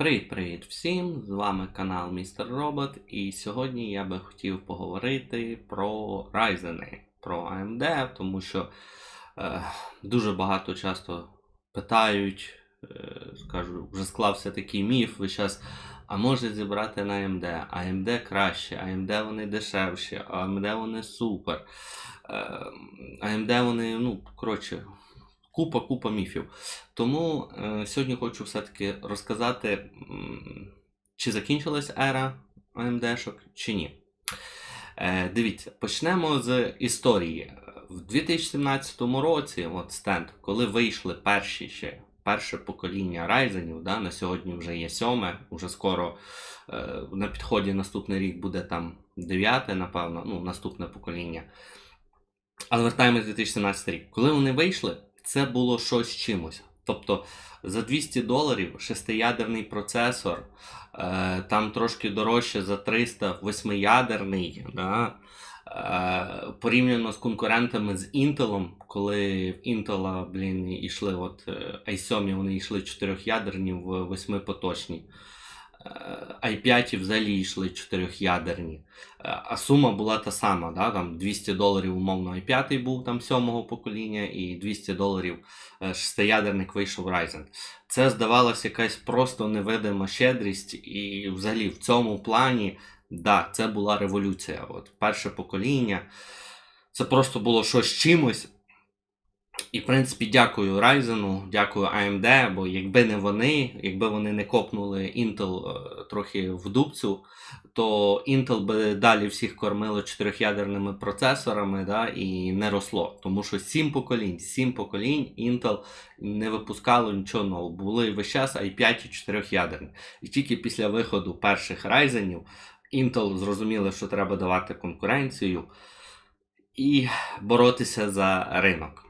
Привіт-привіт всім! З вами канал Містер Робот, і сьогодні я би хотів поговорити про Ryzen, про AMD, тому що е, дуже багато часто питають, е, скажу, вже склався такий міф весь час, а може зібрати на AMD, AMD краще, AMD вони дешевші, AMD вони супер. Е, AMD вони, ну, коротше, купа, купа міфів. Тому е, сьогодні хочу все-таки розказати, чи закінчилась ера AMD-шок, чи ні. Е, дивіться, почнемо з історії. В 2017 році, от стенд, коли вийшли перші ще перше покоління Ryzen, да, на сьогодні вже є сьоме, вже скоро е, на підході наступний рік буде там дев'яте, напевно, ну, наступне покоління. Але вертаємось в 2017 рік. Коли вони вийшли, це було щось чимось. Тобто за 200 доларів шестиядерний процесор, е, там трошки дорожче за 300 восьмиядерний. Да? Е, порівняно з конкурентами з Intel, коли в Intel, блін, йшли от е, i7, вони йшли чотирьохядерні в восьмипоточні. I5 взагалі йшли чотирьохядерні. Е, А сума була та сама, да? там 200 доларів умовно i5 був там сьомого покоління, і 200 доларів е, шестиядерник вийшов Ryzen. Це здавалося якась просто невидима щедрість, і взагалі в цьому плані, да, це була революція. От Перше покоління. Це просто було щось чимось. І, в принципі, дякую Ryzen, дякую AMD, бо якби не вони, якби вони не копнули Intel е, трохи в дубцю, то Intel би далі всіх кормило чотирьохядерними процесорами да, і не росло. Тому що сім поколінь, сім поколінь Intel не випускало нічого нового. Були весь час i5 і чотирьохядерні. І тільки після виходу перших Ryzen Intel зрозуміли, що треба давати конкуренцію і боротися за ринок.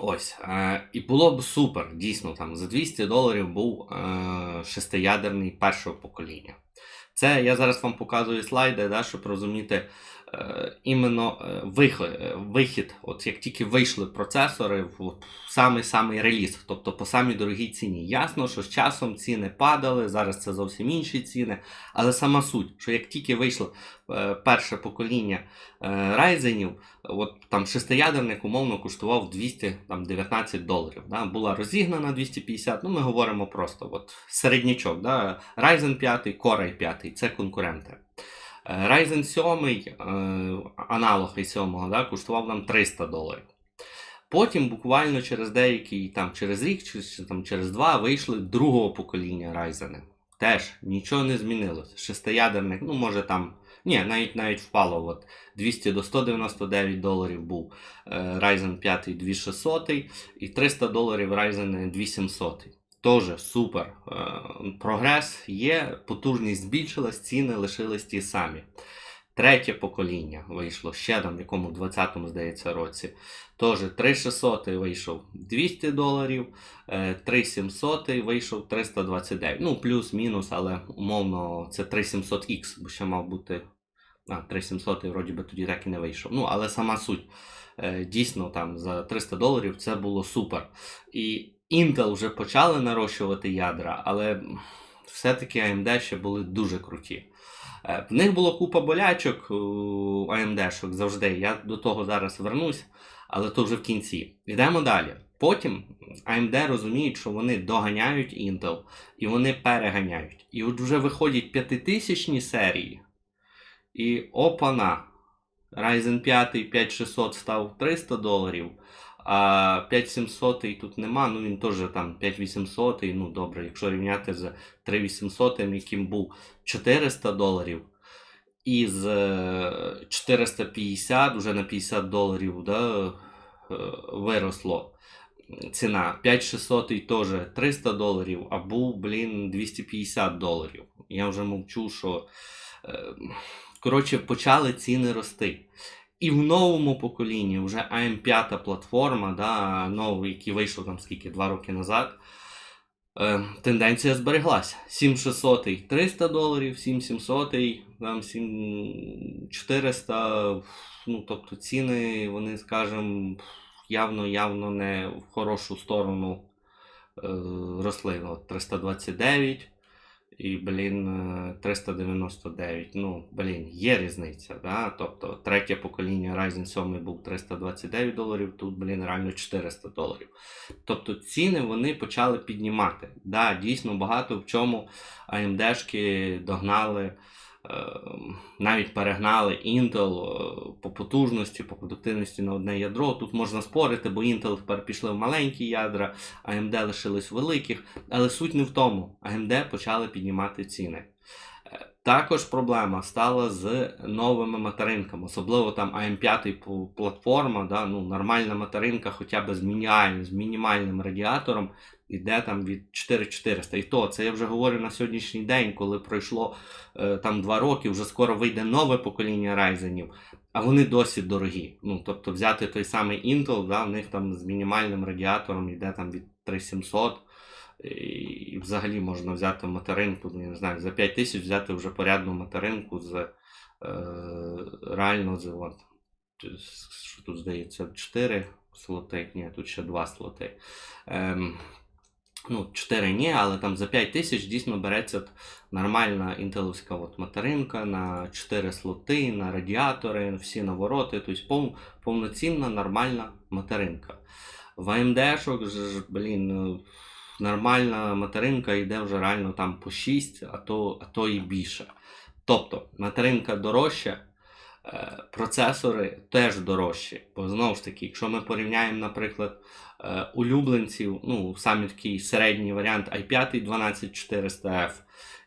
Ось. Е, і було б супер, дійсно, там за 200 доларів був е, шестиядерний першого покоління. Це я зараз вам показую слайди, да, щоб розуміти іменно е, вихід, е, от як тільки вийшли процесори в, в самий самий реліз, тобто по самій дорогій ціні. Ясно, що з часом ціни падали, зараз це зовсім інші ціни. Але сама суть, що як тільки вийшло е, перше покоління е, Ryzenів, от там шестиядерник умовно коштував 219 доларів. Да? Була розігнана 250, ну ми говоримо просто от середнячок. Да? Ryzen 5, Core i 5 це конкуренти. Ryzen 7, е, аналог i 7, да, коштував нам 300 доларів. Потім, буквально через деякий, там, через рік чи там, через два вийшли другого покоління Ryzen. Теж нічого не змінилося. Шестиядерник, ну може там. Ні, навіть навіть впало. От 200 до 199 доларів був е, Ryzen 5 2600 і 300 доларів Ryzen 2700. Тоже супер. Е, прогрес є, потужність збільшилась, ціни лишились ті самі. Третє покоління вийшло ще там, в якому 20-му, здається, році. Теж 3600 вийшов 200 доларів, е, 3700 вийшов 329. Ну, плюс-мінус, але умовно це 3700X, бо ще мав бути. А, 3700 вроді би тоді так і не вийшов. Ну, але сама суть. Е, Дійсно, там за 300 доларів це було супер. І Intel вже почали нарощувати ядра, але все-таки AMD ще були дуже круті. Е, В них було купа болячок у AMD-шок завжди. Я до того зараз вернусь, але то вже в кінці. Йдемо далі. Потім AMD розуміють, що вони доганяють Intel і вони переганяють. І от вже виходять п'ятитисячні серії. І опана. Ryzen 5 5600 став 300 доларів, а 5700 тут нема, ну він теж там 5800, ну добре, якщо рівняти з 3800, яким був 400 доларів, і з е, 450 вже на 50 доларів да, е, виросло ціна. 5600 теж 300 доларів, а був, блін, 250 доларів. Я вже мовчу, що. е, Коротше, почали ціни рости. І в новому поколінні вже AM5 платформа, да, новий, який вийшов там скільки, два роки назад. Е, тенденція збереглася. 7600 300 доларів, 7700 там 7400. Ну, тобто ціни, вони, скажімо, явно-явно не в хорошу сторону е, росли от 329 і, блін, е, 399. Ну, блін, є різниця. Да? Тобто третє покоління Ryzen 7 був 329 доларів, тут, блін, реально 400 доларів. Тобто ціни вони почали піднімати. Да, дійсно багато в чому AMD-шки догнали. Е, Навіть перегнали Intel е, по потужності, по продуктивності на одне ядро. Тут можна спорити, бо Intel тепер пішли в маленькі ядра, AMD лишились великих. Але суть не в тому. AMD почали піднімати ціни. Також проблема стала з новими материнками, особливо там AM5 платформа, да, ну, нормальна материнка, хоча б з, мінімальним, з мінімальним радіатором, іде там від 4400. І то це я вже говорю на сьогоднішній день, коли пройшло е, там 2 роки, вже скоро вийде нове покоління Ryzenів, а вони досі дорогі. Ну, тобто взяти той самий Intel, да, в них там з мінімальним радіатором йде там від 3700. І взагалі можна взяти материнку, ну, я не знаю, за 5 тисяч взяти вже порядну материнку з е, реально з от, що тут здається 4 слоти, ні, тут ще 2 слоти. Ем, ну, 4 ні, але там за 5 тисяч дійсно береться нормальна інтеловська материнка на 4 слоти, на радіатори, всі навороти, тобто пов, повноцінна нормальна материнка. В ж, блін, ну, нормальна материнка йде вже реально там по 6, а то, а то і більше. Тобто материнка дорожча, е, процесори теж дорожчі. Бо знову ж таки, якщо ми порівняємо, наприклад, е, улюбленців, ну, саме такий середній варіант i5 12400F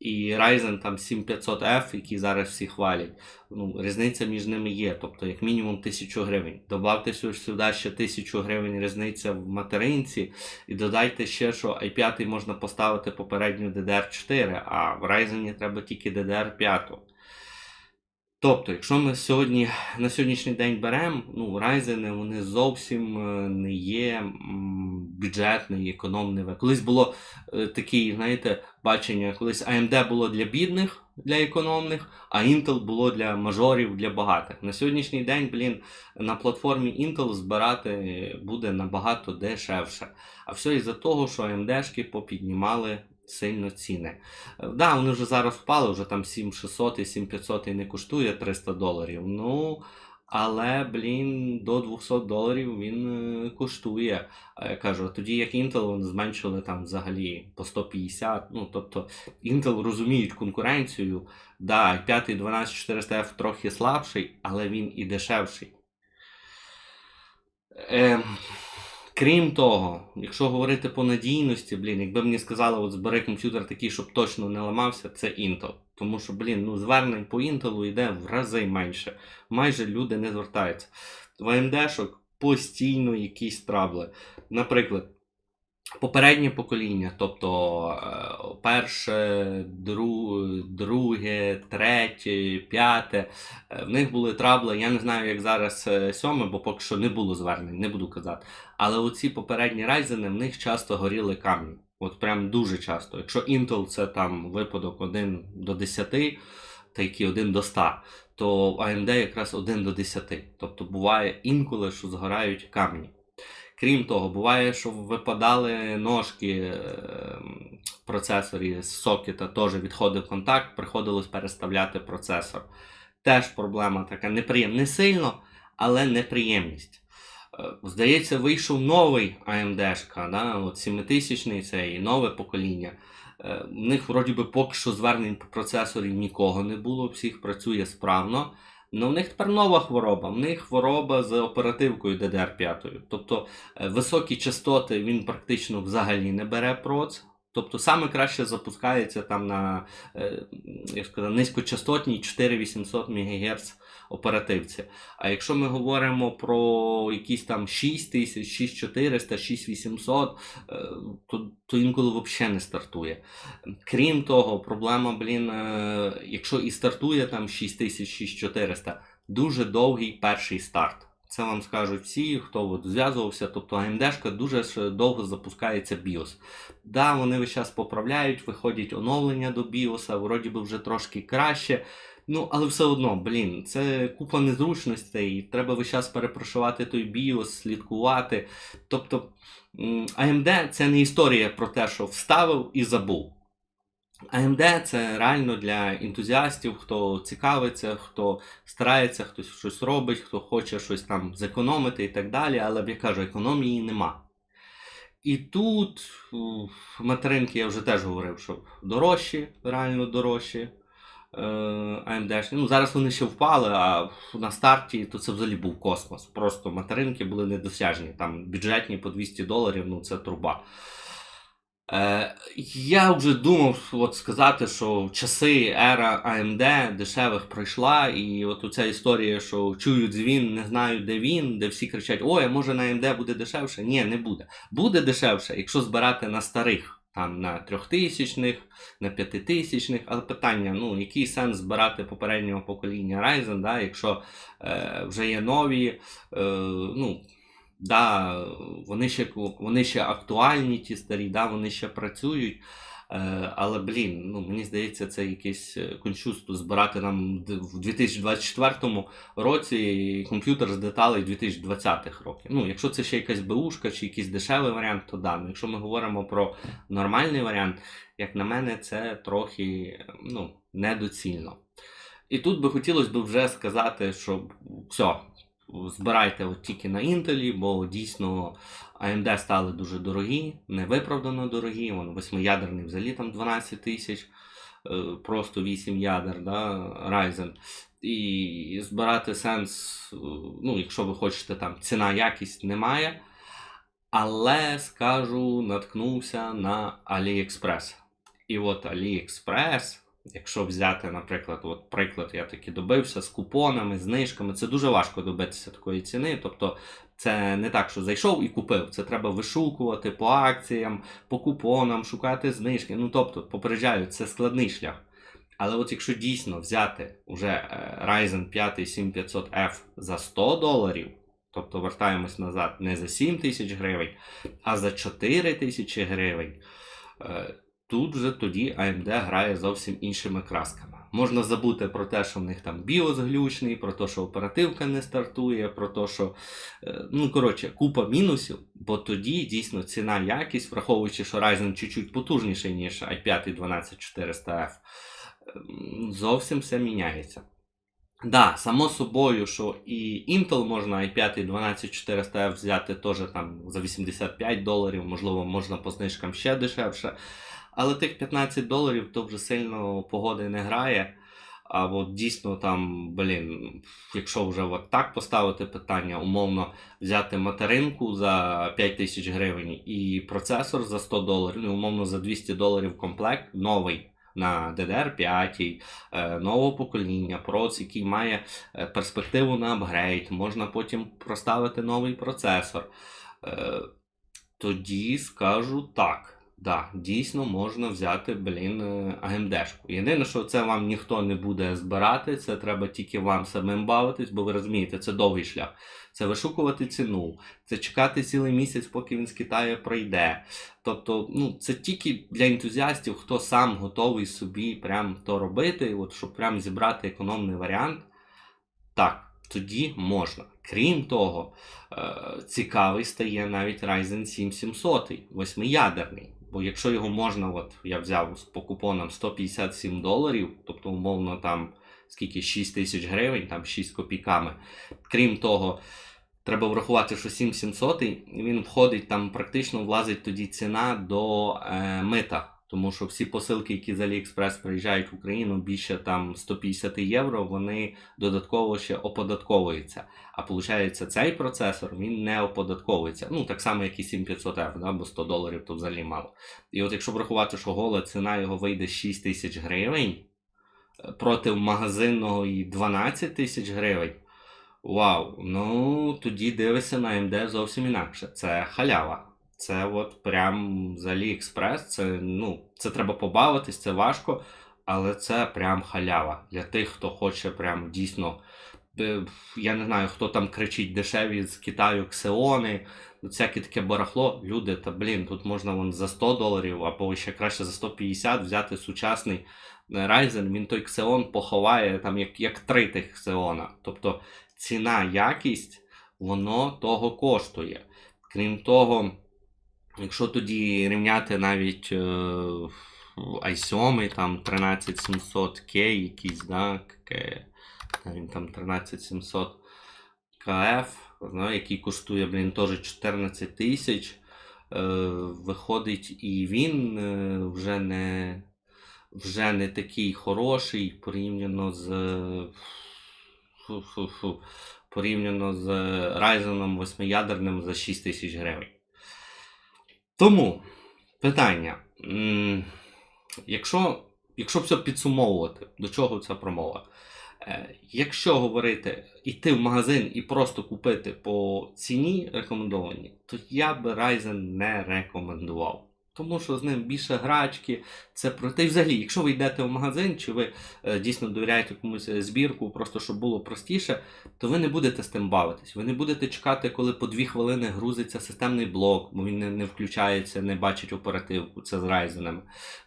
і Ryzen там 7500F, які зараз всі хвалять, ну, різниця між ними є, тобто як мінімум 1000 гривень. Добавте сю- сюди ще 1000 гривень різниця в материнці, і додайте ще, що i5 можна поставити попередню DDR4, а в Ryzen треба тільки DDR5. Тобто, якщо ми сьогодні на сьогоднішній день беремо, ну, Ryzen вони зовсім е, не є бюджетний, економний. Колись було е, таке, знаєте, бачення, колись AMD було для бідних, для економних, а Intel було для мажорів, для багатих. На сьогоднішній день, блін, на платформі Intel збирати буде набагато дешевше. А все із-за того, що AMD-шки попіднімали сильно ціни. Е, Да, вони вже зараз впали, вже там 7600 і 7500 і не коштує 300 доларів. Ну, але, блін, до 200 доларів він е, коштує. Кажу, тоді як Intel зменшили там взагалі по 150. Ну, тобто Intel розуміють конкуренцію. Да, 5 12400F трохи слабший, але він і дешевший. Е, крім того, якщо говорити по надійності, блін, якби мені сказали, от збери комп'ютер такий, щоб точно не ламався, це Intel. Тому що, блін, ну звернень по Intel йде в рази менше. Майже люди не звертаються. В AMD-шок постійно якісь трабли. Наприклад, попереднє покоління, тобто е, перше, дру, друге, третє, п'яте, е, в них були трабли. Я не знаю, як зараз е, сьоме, бо поки що не було звернень, не буду казати. Але оці попередні Ryzen, в них часто горіли камні. От прям дуже часто. Якщо Intel це там випадок 1 до 10, та який 1 до 100, то AMD якраз 1 до 10. Тобто буває інколи, що згорають камні. Крім того, буває, що випадали ножки е, процесорі з сокета, теж відходив контакт, приходилось переставляти процесор. Теж проблема така неприємна. Не сильно, але неприємність. Е, Здається, вийшов новий AMD-шка, да? от 7000 це і нове покоління. Е, В них вроді би поки що звернень по процесорі нікого не було, всіх працює справно. Ну, в них тепер нова хвороба. В них хвороба з оперативкою DDR5. Тобто е, високі частоти він практично взагалі не бере проц. Тобто саме краще запускається там на е, як сказати, низькочастотній 4800 МГц оперативці. А якщо ми говоримо про якісь там 6000, 6400, 6800, е, то, то інколи взагалі не стартує. Крім того, проблема, блін, е, якщо і стартує там 6000, 6400, дуже довгий перший старт. Це вам скажуть всі, хто от зв'язувався. Тобто AMD-шка дуже довго запускається BIOS. Да, вони весь час поправляють, виходять оновлення до BIOS, вроді би вже трошки краще. Ну, але все одно, блін, це купа незручностей, треба весь час перепрошувати той BIOS, слідкувати. Тобто AMD це не історія про те, що вставив і забув. AMD це реально для ентузіастів, хто цікавиться, хто старається, хтось щось робить, хто хоче щось там зекономити і так далі, але я кажу, економії нема. І тут материнки я вже теж говорив, що дорожчі, реально дорожчі. Е, AMD. Ну, зараз вони ще впали, а на старті то це взагалі був космос. Просто материнки були недосяжні. Там бюджетні по 200 доларів, ну це труба. Е, я вже думав от сказати, що часи ера AMD дешевих пройшла, і от ця історія, що чую дзвін, не знаю, де він, де всі кричать: Ой, а може на AMD буде дешевше? Ні, не буде. Буде дешевше, якщо збирати на старих, там на трьохтисячних, на п'ятитисячних, але питання: ну, який сенс збирати попереднього покоління Ryzen, да, якщо е, вже є нові, е, ну. Да, вони ще вони ще актуальні, ті старі, да, вони ще працюють. Е, але, блін, ну мені здається, це якесь е, збирати нам в 2024 році комп'ютер з деталей 2020-х років. Ну, якщо це ще якась БУшка чи якийсь дешевий варіант, то да. Ну, якщо ми говоримо про нормальний варіант, як на мене, це трохи ну, недоцільно. І тут би хотілося б вже сказати, що все, збирайте от тільки на Intel, бо дійсно AMD стали дуже дорогі, невиправдано дорогі. Вон восьмиядерний взагалі там 12 тисяч, е, просто 8 ядер, да, Ryzen. І збирати сенс, е, ну, якщо ви хочете, там ціна, якість немає. Але скажу, наткнувся на AliExpress. І от AliExpress, якщо взяти, наприклад, от приклад, я таки добився з купонами, знижками, це дуже важко добитися такої ціни. Тобто це не так, що зайшов і купив. Це треба вишукувати по акціям, по купонам, шукати знижки. Ну тобто, попереджаю, це складний шлях. Але от якщо дійсно взяти уже е, Ryzen 5 7500F за 100 доларів, тобто вертаємось назад не за 7 тисяч гривень, а за 4 тисячі гривень, е, тут вже тоді AMD грає зовсім іншими красками. Можна забути про те, що в них там BIOS глючний, про те, що оперативка не стартує, про те, що е, ну коротше, купа мінусів, бо тоді дійсно ціна якість, враховуючи, що Ryzen чуть-чуть потужніший, ніж i5 12400F, ем, зовсім все міняється. Да, само собою, що і Intel можна i5 12400F взяти теж там за 85 доларів, можливо, можна по знижкам ще дешевше. Але тих 15 доларів то вже сильно погоди не грає. А от дійсно там, блін, якщо вже так поставити питання, умовно взяти материнку за 5 тисяч гривень і процесор за 100 доларів, ну, умовно за 200 доларів комплект новий на DDR5, е, нового покоління, проц, який має е, перспективу на апгрейд, можна потім проставити новий процесор. Е, Тоді скажу так. Да, дійсно можна взяти, блін, AMD-шку. Єдине, що це вам ніхто не буде збирати, це треба тільки вам самим бавитись, бо ви розумієте, це довгий шлях. Це вишукувати ціну, це чекати цілий місяць, поки він з Китаю пройде. Тобто, ну, це тільки для ентузіастів, хто сам готовий собі прям то робити, от, щоб прям зібрати економний варіант. Так, тоді можна. Крім того, е, цікавий стає навіть Ryzen 7700, восьмиядерний. Бо якщо його можна, от я взяв по купонам 157 доларів, тобто умовно там скільки 6 тисяч гривень, там 6 копійками. Крім того, треба врахувати, що 7700 він входить там практично влазить тоді ціна до е, мита. Тому що всі посилки, які з AliExpress приїжджають в Україну, більше там 150 євро, вони додатково ще оподатковуються. А виходить, цей процесор він не оподатковується. Ну, так само, як і 7500F, да, бо 100 доларів то взагалі мало. І от якщо врахувати, що гола ціна його вийде 6 тисяч гривень е, проти магазинного і 12 тисяч гривень. Вау, ну тоді дивишся на AMD зовсім інакше. Це халява. Це от прям з AliExpress, це, ну, це треба побавитись, це важко, але це прям халява. Для тих, хто хоче прям дійсно е, я не знаю, хто там кричить дешеві з Китаю ксеони, всяке таке барахло. Люди, та блін, тут можна вон за 100 доларів, або ще краще за 150 взяти сучасний е, Ryzen, він той ксеон поховає там як, як три тих ксеона. Тобто ціна, якість, воно того коштує. Крім того, якщо тоді рівняти навіть е, i7, там 13700K якийсь, да, там 13700 КФ, ну, який коштує, блін, теж 14 тисяч. Е, виходить, і він е, вже не, вже не такий хороший порівняно з. Порівняно з Ryzen 8-ядерним за 6 тисяч гривень. Тому питання. Якщо, якщо все підсумовувати, до чого ця промова? Е, Якщо говорити, йти в магазин і просто купити по ціні рекомендовані, то я би Ryzen не рекомендував. Тому що з ним більше грачки, це про й взагалі, якщо ви йдете в магазин, чи ви е, дійсно довіряєте комусь е, збірку, просто щоб було простіше, то ви не будете з тим бавитись. Ви не будете чекати, коли по дві хвилини грузиться системний блок, бо він не, не включається, не бачить оперативку. Це з Ryzen.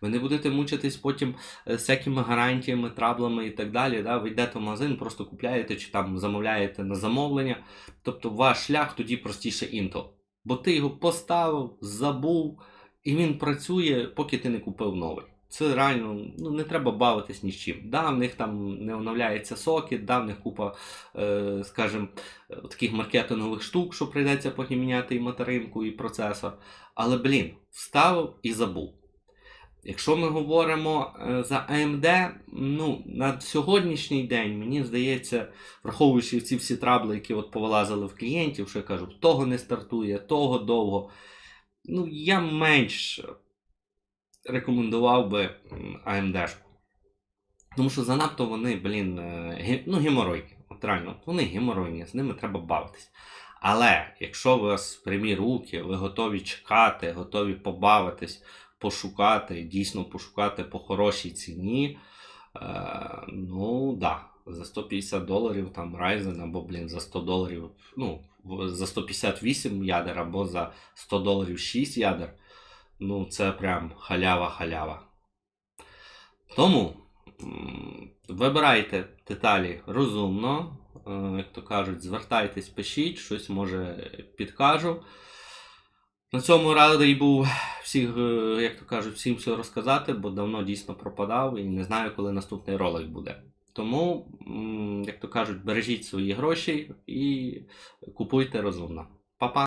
Ви не будете мучитись потім е, всякими гарантіями, траблами і так далі. Да? Ви йдете в магазин, просто купляєте чи там замовляєте на замовлення. Тобто ваш шлях тоді простіше Intel. Бо ти його поставив, забув, і він працює, поки ти не купив новий. Це реально ну, не треба бавитись ні з чим. Да, в них там не оновляється сокет, да, в них купа, е, скажімо, таких маркетингових штук, що прийдеться потім міняти і материнку, і процесор. Але, блін, вставив і забув. Якщо ми говоримо е, за AMD, ну, на сьогоднішній день, мені здається, враховуючи ці всі трабли, які от повилазили в клієнтів, що я кажу, того не стартує, того довго. Ну, я менш рекомендував би м, AMD. Тому що занадто вони, блін, е, ге- ну, геморойні. От реально, вони геморойні, з ними треба бавитись. Але якщо у вас прямі руки, ви готові чекати, готові побавитись, пошукати, дійсно пошукати по хорошій ціні, е, ну да, за 150 доларів там Ryzen або, блін, за 100 доларів, ну, за 158 ядер або за 100 доларів 6 ядер, ну це прям халява-халява. Тому вибирайте деталі розумно, е, як то кажуть, звертайтесь, пишіть, щось може підкажу. На цьому радий був всіх, е, як то кажуть, всім все розказати, бо давно дійсно пропадав і не знаю, коли наступний ролик буде. Тому, як то кажуть, бережіть свої гроші і купуйте розумно. Па-па!